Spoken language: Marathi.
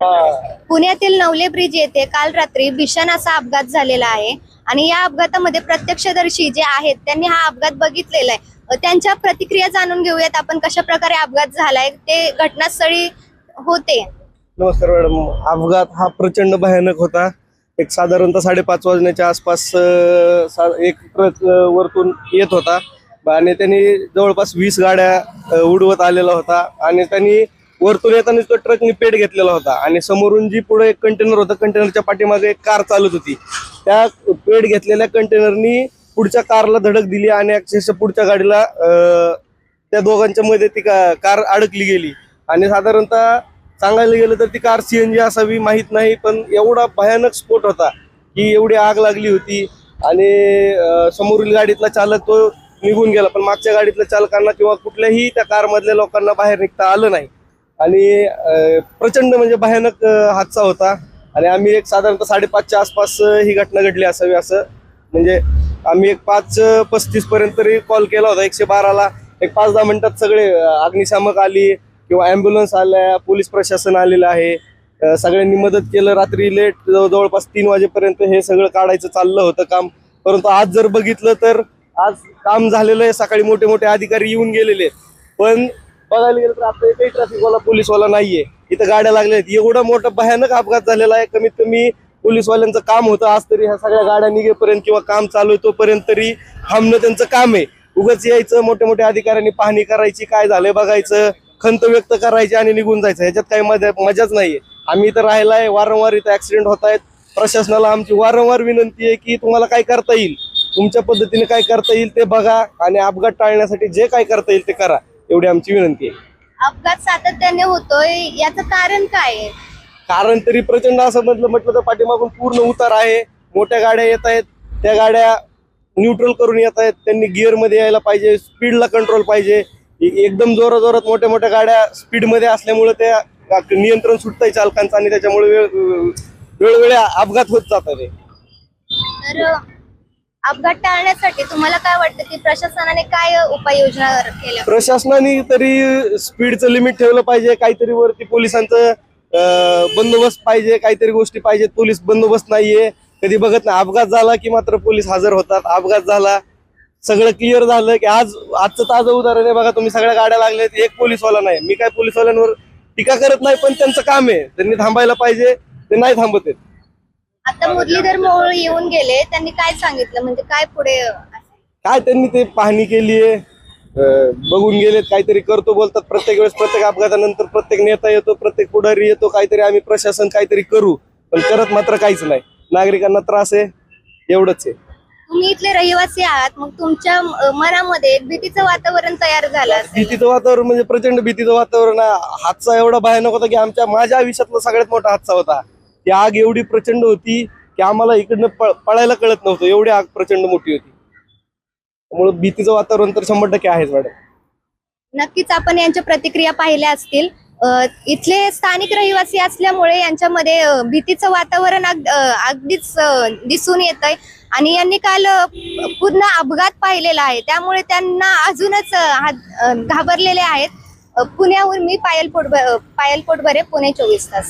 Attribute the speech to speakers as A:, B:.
A: पुण्यातील नवले ब्रिज येथे काल रात्री भीषण असा अपघात झालेला आहे. आणि या अपघातामध्ये प्रत्यक्षदर्शी जे आहेत त्यांनी हा अपघात बघितलेला आहे. त्यांच्या प्रतिक्रिया जाणून घेऊयात आपण कशा प्रकारे अपघात झालाय ते घटनास्थळी होते.
B: नमस्कार मॅडम. अपघात हा प्रचंड भयानक होता. एक साधारणतः साडेपाच वाजण्याच्या आसपास एक ट्रक वरतून येत होता. आणि त्यांनी जवळपास वीस गाड्या उडवत आलेला होता. आणि त्यांनी वरतून येताना तो ट्रकनी पेट घेतलेला होता. आणि समोरून जी पुढे एक कंटेनर होता कंटेनरच्या पाठीमागे एक कार चालत होती. त्या पेट घेतलेल्या कंटेनरनी पुढच्या कारला धडक दिली आणि अक्षरशः पुढच्या गाडीला त्या दोघांच्या मध्ये ती का- कार अडकली गेली. आणि साधारणतः सांगायला गेलं तर ती कार सीएनजी असावी माहीत नाही पण एवढा भयानक स्फोट होता की एवढी आग लागली होती. आणि समोरील गाडीतला चालक तो निघून गेला. पण मागच्या गाडीतल्या चालकांना किंवा कुठल्याही त्या कारमधल्या लोकांना बाहेर निघता आलं नाही. आणि प्रचंड म्हणजे भयानक हादसा होता. आणि आम्ही एक साधारणतः साडेपाचच्या आसपास ही घटना घडली असावी असं. म्हणजे आम्ही एक पाच पस्तीस पर्यंत तरी कॉल केला होता एकशे बाराला. एक पाच दहा मिनिटात सगळे अग्निशामक आली किंवा ॲम्ब्युलन्स आल्या पोलीस प्रशासन आलेलं आहे. सगळ्यांनी मदत केलं. रात्री लेट जवळपास तीन वाजेपर्यंत हे सगळं काढायचं चाललं होतं काम. परंतु आज जर बघितलं तर आज काम झालेलं आहे. सकाळी मोठे मोठे अधिकारी येऊन गेलेले पण बघायला गेलं तर आता एकही ट्रॅफिकवाला पोलीसवाला नाहीये. इथं गाड्या लागल्या आहेत. एवढा मोठा भयानक अपघात झालेला आहे. कमीत कमी पोलीसवाल्यांचं काम होतं. आज तरी ह्या सगळ्या गाड्या निघेपर्यंत किंवा काम चालू आहे तोपर्यंत तरी थांबणं त्यांचं काम आहे. उगाच यायचं मोठ्या मोठ्या अधिकाऱ्यांनी पाहणी करायची काय झालंय बघायचं खंत व्यक्त करायची आणि निघून जायचं. ह्याच्यात काही मजा मजाच नाहीये. आम्ही इथं राहिलाय वारंवार इथं ऍक्सिडेंट होत आहेत. प्रशासनाला आमची वारंवार विनंती आहे की तुम्हाला काय करता येईल? तुमच्या पद्धतीने काय करता येईल ते बघा आणि अपघात टाळण्यासाठी जे काय करता येईल ते करा. एवढी आमची विनंती आहे.
A: अपघात सातत्याने होतोय याचं कारण काय आहे?
B: कारण तरी प्रचंड असं म्हटलं म्हटलं तर पाठीमागून पूर्ण उतार आहे. मोठ्या गाड्या येत आहेत. त्या गाड्या न्यूट्रल करून येत आहेत. त्यांनी गिअरमध्ये यायला पाहिजे स्पीडला कंट्रोल पाहिजे. ए- एकदम जोरात जोरात मोठ्या मोठ्या गाड्या स्पीडमध्ये असल्यामुळे त्या नियंत्रण सुटतंय चालकांचं आणि त्याच्यामुळे वेळ वेळोवेळी अपघात होत जातात
A: तर अपघात टाळण्यासाठी तुम्हाला काय वाटतं की प्रशासनाने काय उपाययोजना केल्या?
B: प्रशासनाने तरी स्पीडचं लिमिट ठेवलं पाहिजे काहीतरी वरती पोलिसांचं बंदोबस्त पाहिजे काहीतरी गोष्टी पाहिजेत. पोलीस बंदोबस्त नाहीये. कधी बघत नाही. अपघात झाला की मात्र पोलीस हजर होतात. अपघात झाला सगळं क्लिअर झालं की आज आजचं ताजं उदाहरण आहे बघा तुम्ही सगळ्या गाड्या लागल्यात. एक पोलीसवाला नाही. मी काय पोलीसवाल्यांवर टीका करत नाही पण त्यांचं काम आहे. त्यांनी थांबायला पाहिजे. ते नाही थांबत आहेत.
A: आता मुरलीधर मोहोळ येऊन गेले त्यांनी काय सांगितलं? म्हणजे काय पुढे?
B: काय त्यांनी ते पाहणी केली आहे? बघून गेलेत काहीतरी करतो बोलतात. प्रत्येक वेळेस प्रत्येक अपघातानंतर प्रत्येक नेता येतो प्रत्येक पुढारी येतो काहीतरी आम्ही प्रशासन काहीतरी करू. पण करत मात्र काहीच नाही. नागरिकांना त्रास आहे एवढंच आहे.
A: तुम्ही इथले रहिवासी आहात मग तुमच्या मनामध्ये एक भीतीचं वातावरण तयार झालं असेल.
B: भीतीचं वातावरण म्हणजे प्रचंड भीतीचं वातावरण आहे. हादसा एवढा भयानक होता की आमच्या माझ्या आयुष्यातला सगळ्यात मोठा हादसा होता. ती आग एवढी प्रचंड होती की आम्हाला इकडनं पळायला कळत नव्हतं. एवढी आग प्रचंड मोठी होती. त्यामुळे भीतीचं वातावरण तर शंभर टक्के आहेच मॅडम.
A: नक्कीच आपण यांच्या प्रतिक्रिया पाहिल्या असतील. इथले स्थानिक रहिवासी असल्यामुळे यांच्यामध्ये भीतीचं वातावरण अगदीच दिसून येत आहे आणि यांनी काल पूर्ण अपघात पाहिलेला आहे. त्यामुळे त्यांना अजूनच हात- घाबरलेले आहेत. पुण्याहून मी पायल पोटब पायल पोटभरे पुणे चोवीस तास.